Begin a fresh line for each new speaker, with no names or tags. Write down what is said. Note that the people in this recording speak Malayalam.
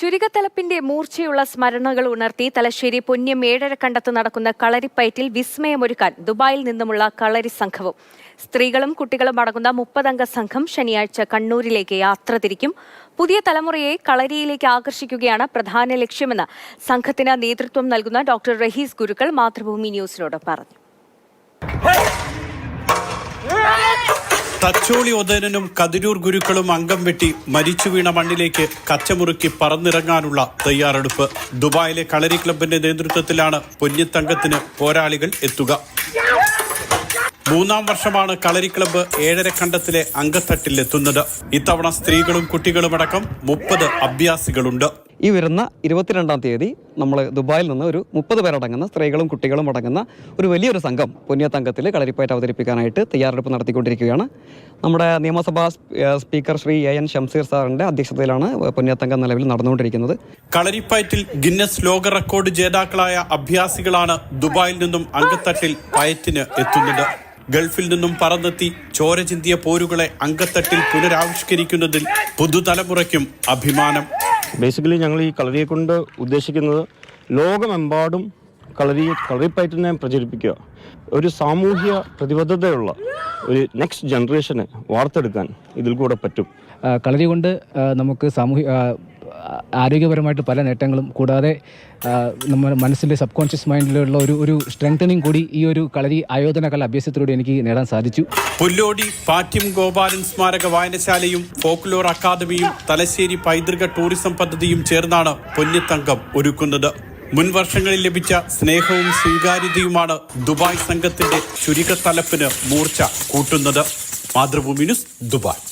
ചുരികത്തലപ്പിന്റെ മൂർച്ചയുള്ള സ്മരണകൾ ഉണർത്തി തലശ്ശേരി പുണ്യം പൊന്നം ഏഴരക്കണ്ടത്ത് നടക്കുന്ന കളരിപ്പയറ്റിൽ വിസ്മയമൊരുക്കാൻ ദുബായിൽ നിന്നുമുള്ള കളരി സംഘവും. സ്ത്രീകളും കുട്ടികളും അടങ്ങുന്ന മുപ്പതംഗ സംഘം ശനിയാഴ്ച കണ്ണൂരിലേക്ക് യാത്ര തിരിക്കും. പുതിയ തലമുറയെ കളരിയിലേക്ക് ആകർഷിക്കുകയാണ് പ്രധാന ലക്ഷ്യമെന്ന് സംഘത്തിന് നേതൃത്വം നൽകുന്ന ഡോക്ടർ റഹീസ് ഗുരുക്കൾ മാതൃഭൂമി ന്യൂസിനോട് പറഞ്ഞു.
തച്ചോളി ഒതനും കതിരൂർ ഗുരുക്കളും അംഗം വെട്ടി മരിച്ചു വീണ മണ്ണിലേക്ക് കച്ചമുറുക്കി പറന്നിറങ്ങാനുള്ള തയ്യാറെടുപ്പ്. ദുബായിലെ കളരി ക്ലബിന്റെ നേതൃത്വത്തിലാണ് പൊന്നിത്തങ്കത്തിന് പോരാളികൾ എത്തുക. മൂന്നാം വർഷമാണ് കളരി ക്ലബ്ബ് ഏഴരക്കണ്ടത്തിലെ അംഗത്തട്ടിൽ എത്തുന്നത് ഇത്തവണ സ്ത്രീകളും കുട്ടികളുമടക്കം മുപ്പത് അഭ്യാസികളുണ്ട്.
ഈ വരുന്ന ഇരുപത്തിരണ്ടാം തീയതി നമ്മൾ ദുബായിൽ നിന്ന് ഒരു മുപ്പത് പേരടങ്ങുന്ന സ്ത്രീകളും കുട്ടികളും അടങ്ങുന്ന ഒരു വലിയൊരു സംഘം പുണ്യത്തങ്കത്തിൽ കളരിപ്പയറ്റ് അവതരിപ്പിക്കാനായിട്ട് തയ്യാറെടുപ്പ് നടത്തിക്കൊണ്ടിരിക്കുകയാണ്. നമ്മുടെ നിയമസഭാ speaker Shri A N Shamseer സാറിന്റെ അധ്യക്ഷതയിലാണ് പുണ്യത്തങ്കം നിലവിൽ നടന്നുകൊണ്ടിരിക്കുന്നത്.
കളരിപ്പയറ്റിൽ ഗിന്നസ് ലോക റെക്കോർഡ് ജേതാക്കളായ അഭ്യാസികളാണ് ദുബായിൽ നിന്നും അങ്കത്തട്ടിൽ പയറ്റിന് എത്തുന്നത്. ഗൾഫിൽ നിന്നും പറന്നെത്തി ചോര ചിന്തിയ പോരുകളെ അങ്കത്തട്ടിൽ പുനരാവിഷ്കരിക്കുന്നതിൽ പുതുതലമുറയ്ക്കും അഭിമാനം.
ബേസിക്കലി ഞങ്ങൾ ഈ കളരിയെ കൊണ്ട് ഉദ്ദേശിക്കുന്നത് ലോകമെമ്പാടും കളരി കളറിപ്പയറ്റിനെ പ്രചരിപ്പിക്കുക. ഒരു സാമൂഹ്യ പ്രതിബദ്ധതയുള്ള ഒരു നെക്സ്റ്റ് ജനറേഷനെ വാർത്തെടുക്കാൻ ഇതിൽ കൂടെ പറ്റും.
കളരി കൊണ്ട് നമുക്ക് സാമൂഹിക ആ, ആരോഗ്യപരമായിട്ട് പല നേട്ടങ്ങളും കൂടാതെ നമ്മുടെ മനസ്സിന്റെ സബ് കോൺഷ്യസ് മൈൻഡിലുള്ള ഒരു ഒരു സ്ട്രെങ്തനിങ് കൂടി ഈ ഒരു കളരി ആയോധന കല അഭ്യാസത്തിലൂടെ എനിക്ക് നേടാൻ സാധിച്ചു.
പുല്ലോടി പാറ്റ്യം ഗോപാലൻ സ്മാരക വായനശാലയും ഫോക്ലോർ അക്കാദമിയും തലശ്ശേരി പൈതൃക ടൂറിസം പദ്ധതിയും ചേർന്നാണ് പൊന്നിത്തങ്കം ഒരുക്കുന്നത്. മുൻ വർഷങ്ങളിൽ ലഭിച്ച സ്നേഹവും സ്വീകാര്യതയുമാണ് ദുബായ് സംഘത്തിന്റെ ചുരുക്കത്തലപ്പിന് മൂർച്ച കൂട്ടുന്നത്. Mathrubhumi news Dubai.